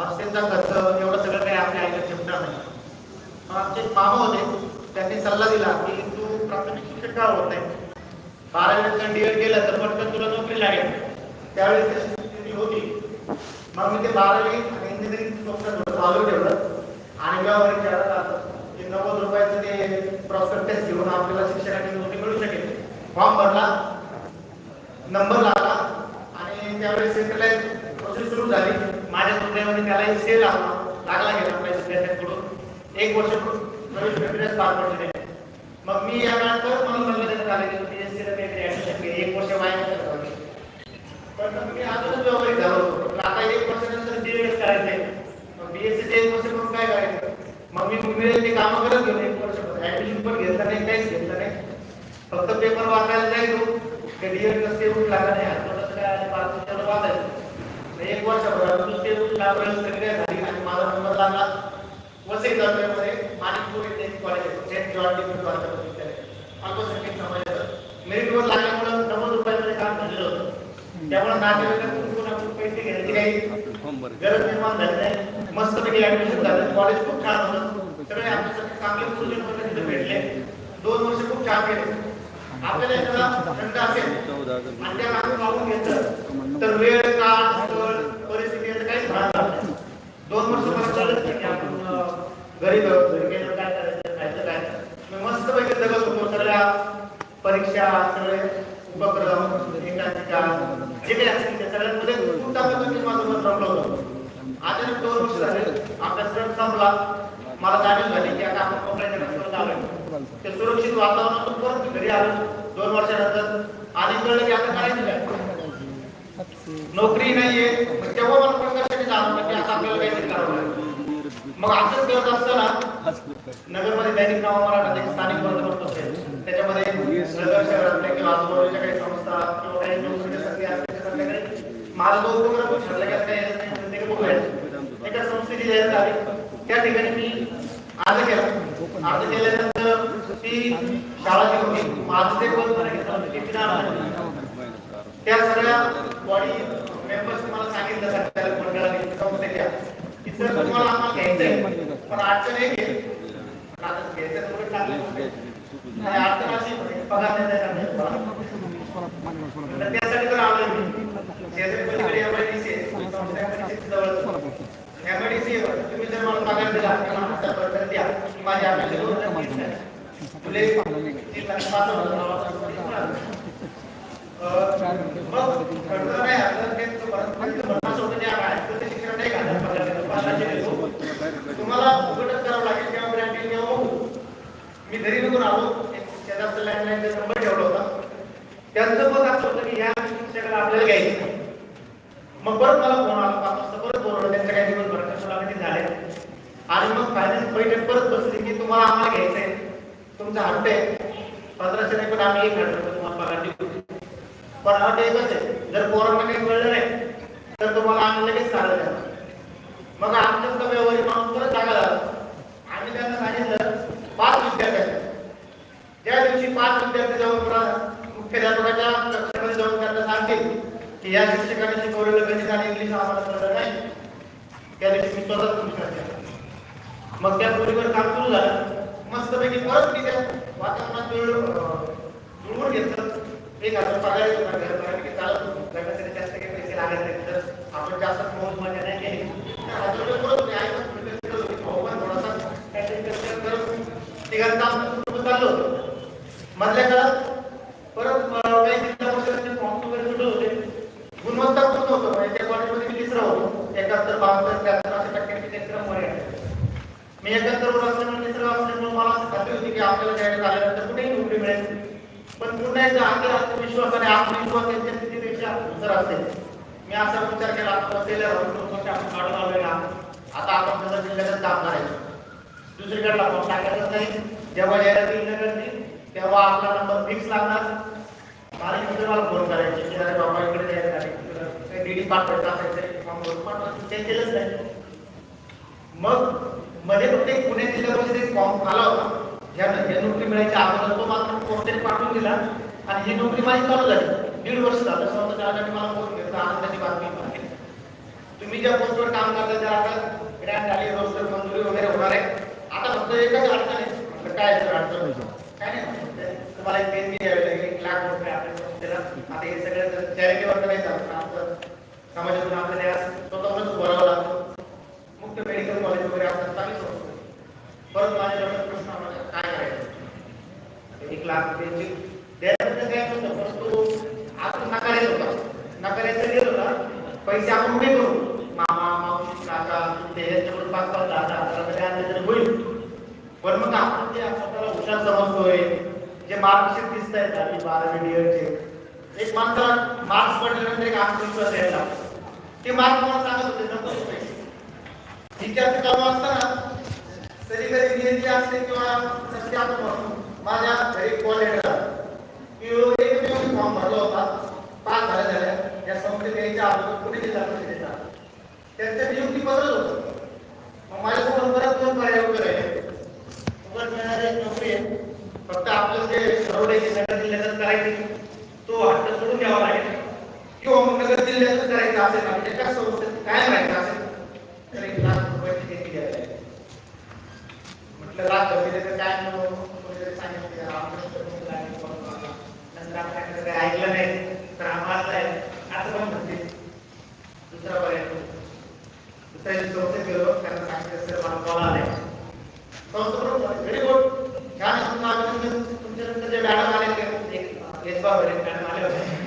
हॉस्टेलचा खर्च एवढं सगळं काही आपल्या आईला झेपणार नाही. मग आमचे मामा होते त्यांनी सल्ला दिला की तू प्राथमिक शिक्षण का होत नाही? बारावीनंतर डी एड केलं तर पटकन तुला नोकरी लागेल. त्यावेळेस स्थिती होती. मग मी ते बारावी आणि इंजिनिअरिंग थोडं चालू ठेवलं. आणि गावावर विचारत आलं की नव्वद रुपयाचं ते प्रॉस्पेक्टस घेऊन आपल्याला शिक्षणाची नोकरी मिळू शकेल. फॉर्म भरला नंबर लागला आणि त्यावेळेस सेंट्रलाइज प्रोसेस सुरू झाली. माझ्या नोकरीमध्ये त्यालाही सेल लागला लागला गेला आपल्या विद्यार्थ्यांकडून एक वर्ष प्रवेश प्रक्रियाच पार पडली नाही. मग मी या काळात परत मला सल्ला देण्यात आले. की पी एस सीला काहीतरी ऍडमिशन घे एक वर्ष वाया नको घालवू. पण मी अजूनच व्यवहारिक झालो होतो. आता एक वर्षानंतर बीएड करायचंय. मग बी एस सीचे एक वर्ष करून काय करायचं? मग मी मिळेल ते कामं करत घेऊन एक वर्ष ऍडमिशन पण घेतलं नाही काहीच घेतलं नाही. फक्त पेपर वाचायला जायचो. ते डीएड नसते लागला नाही हातोटाचं काय आणि पाच वाचायचं. एक वर्ष नुसते प्रक्रिया झाली? आणि माझा नंबर लागला. वसई तालुक्यामध्ये माणिकपूर येथे कॉलेज आहे. सेंट जॉर्ज डिग्री कॉलेज विद्यालय. अल्पसंख्याक समाजाचं. मेरिटवर लागल्यामुळे नव्वद रुपयामध्ये काम झालेलं होतं. त्यामुळे नातेवाईकांकडून कोण आपण पैसे घेण्याची काही गरज निर्माण झाली नाही. मस्तपैकी ऍडमिशन झालं. कॉलेज खूप छान होतं. सगळे आमच्यासाठी चांगले गुरुजन वगैरे तिथे भेटले. दोन वर्ष खूप छान गेले. आपल्याला एखादा खंड असेल आणि त्या मागून मागून घेतलं तर वेळ काळ स्थळ परिस्थिती याचं काहीच भान लागत नाही. दोन वर्ष मला कळलं नाही की आपण अं, घरी गेल्यावर काय करायचं खायचं काय? मी मस्तपैकी जगत सगळ्या परीक्षा सगळे उपक्रम एकांकिका जे काही असतील त्या सगळ्यांमध्ये माझं अचानक दोन वर्ष झाले अभ्यासक्रम संपला. मला जाणीव झाली की आता आपण कोकणाच्या ते सुरक्षित वातावरणातून परत घरी आलो. दोन वर्षानंतर आणि कळलं की आता करायचं काय? नोकरी नाहीये तेव्हा मला प्रकाशाने जाणवलं की आता आपल्याला काहीतरी करावं लागेल. मग असंच करत असताना नगरमध्ये दैनिक नावा मराठा स्थानिक वर्तमानपत्र असेल त्याच्यामध्ये नगर शहरातल्या किंवा आजूबाजूच्या काही संस्था किंवा काही नोकरीच्या संधी माझा जो उपक्रम ठरला की आता एका संस्थेची जाहीर झाली त्या ठिकाणी मी अर्ज केला. अर्ज केल्यानंतर ती शाळा जी होती माझं ते पद त्या सगळ्या बॉडी मेंबर्स मला सांगितलं सर मंडळाने संस्थेच्या. की तुम्हाला आम्हाला घ्यायचंय पण अडचण एक त्यासाठी तर तुम्ही जर मला पगार दिला द्या तुले तीन लाख पाच हजार मग कर्ज नाही आलं ते पन्नास रुपये जे आहे तर ते शिक्षण नाही घालत पगार देतो, पन्नासचे देतो. तुम्हाला फुकटच करावं लागेल किंवा ब्रँडिंग किंवा बघू. मी घरी निघून आलो. एक शेजारचा लँडलाईनचा नंबर ठेवला होता. त्यांचं मत असं होतं की ह्या शिक्षकाला आपल्याला घ्यायचं मग परत मला फोन आला. पाच वाजता परत बोलवलं त्यांच्या काही दिवस भरच्या मुलाखती झाल्या? आणि मग फायनान्स बैठक परत बसली की तुम्हाला आम्हाला घ्यायचंय. तुमचा हट्ट आहे. पंधराशे नाही पण आम्ही एक हजार तुम्हाला पगार देऊ. पण अट एकच आहे. जर पोरांना काही कळलं नाही तर तुम्हाला आम्ही लगेच चालत द्या मग आमच्या व्यवहारिक माणूस परत जागा आम्ही त्यांना सांगितलं पाच विद्यार्थी त्या दिवशी पाच विद्यार्थी जाऊन मुख्याध्यापकाच्या कक्षामध्ये जाऊन त्यांना सांगतील की या शिक्षकाने शिकवलेलं गणित आणि इंग्लिश आम्हाला कळलं नाही. त्या दिवशी मी स्वतःच पुरस्कार केला मग त्या मुलीवर काम सुरू झालं. मस्तपैकी परत मी त्या वातावरणात जुळवून घेतलं. एक हजार पगार येतो चालत होतो. जगासाठी जास्त काही पैसे लागत नाही तर आपण जास्त मोज मजा नाही केली. मी मधल्या काळात परत काही जिल्हा परिषदेचे फॉर्म वगैरे होते होतं म्हणजे त्या कॉलेजमध्ये मी तिसरा होतो एकाहत्तर बहात्तर त्र्याहत्तर अशा टक्क्यांची वर मी एकाहत्तर वर असल्यामुळे तिसरं असल्यामुळे मला खात्री होती की आपल्याला जाहीर आल्यानंतर कुठेही नोकरी मिळेल पण पुन्हा एकदा आत्मविश्वास आणि आत्मविश्वास यांच्या स्थितीपेक्षा जर असेल मी असा विचार केला बसेल आपण काढून आलोय आता आपण त्याचा जिल्ह्यातच काम करायचं दुसरीकडला फॉर्म टाकायचं नाही. जेव्हा जाहिरात येईल नगरची तेव्हा आपला नंबर फिक्स लागणार. मला इकडे मला फोन करायचे? की अरे बाबा इकडे जाहिरात आली डीडी पाठवायचं असायचं. फॉर्म पाठवायचं ते केलंच नाही. मग मध्ये फक्त एक पुणे जिल्ह्यामध्ये परिषदेत फॉर्म आला होता. ह्या नोकरी मिळायच्या अगोदर तो मात्र कोणतरी पाठवून दिला. आणि ही नोकरी माझी चालू झाली. दीड वर्ष झालं. असं समजा त्यासाठी मला फोन घेतला आनंदाची बातमी तुम्ही ज्या पोस्टवर काम करता त्या आता ग्रँड झाली रोस्टर मंजुरी वगैरे होणार आहे. आता फक्त एकच अडचण आहे. काय सर अडचण? काय नाही तुम्हाला एक पेन घ्यावी लागेल एक लाख रुपये आपल्या आता हे सगळं चॅरिटी वर्क नाही आमचं समाजातून आपल्याला नकार गेलो ना पैसे आपण उभे करू मामा मावशी काका त्याच्याकडून पाच पाच दहा दहा हजार रुपये आणले तरी होईल. पण मग आपण जे स्वतःला हुशार समजतोय जे मार्कशीट दिसत आहेत दहावी बारावी डिअरचे एक माणसाला मार्क्स पडल्यानंतर एक आत्मविश्वास यायला ते मार्क मला सांगत होते? नको पैसे विद्यार्थी चालू असताना तरी कधी नियती असते किंवा नसते आपण माझ्या घरी कॉल येणार की एक मी फॉर्म भरला होता पाच झाल्या झाल्या या संस्थेत यायच्या अगोदर कुठे जिल्हा परिषदेचा त्यांचं नियुक्ती पत्रच होतं मग माझ्यासमोर परत दोन पर्याय वगैरे आहे उघड मिळणारी नोकरी आहे फक्त आपलं जे सरवडे नगर जिल्ह्यातच करायची तो हट्ट सोडून द्यावा लागेल किंवा मग नगर जिल्ह्यातच करायचं असेल आणि एका संस्थेत काय राहायचं असेल तर एक लाख रुपयाची देणगी द्यावी लागेल म्हटलं लाख दिले तर काय म्हणून कोणीतरी नंतर आपण काही ऐकलं नाही तर आम्हाला आहे असं पण म्हणते दुसरा पर्याय दुसऱ्या दिवशी गेलो त्यांना सांगितलं सर मला कॉल आलाय व्हेरी गुड छान तुमचं अभिनंदन जे मॅडम आले ते एक येसबा मॅडम आले होते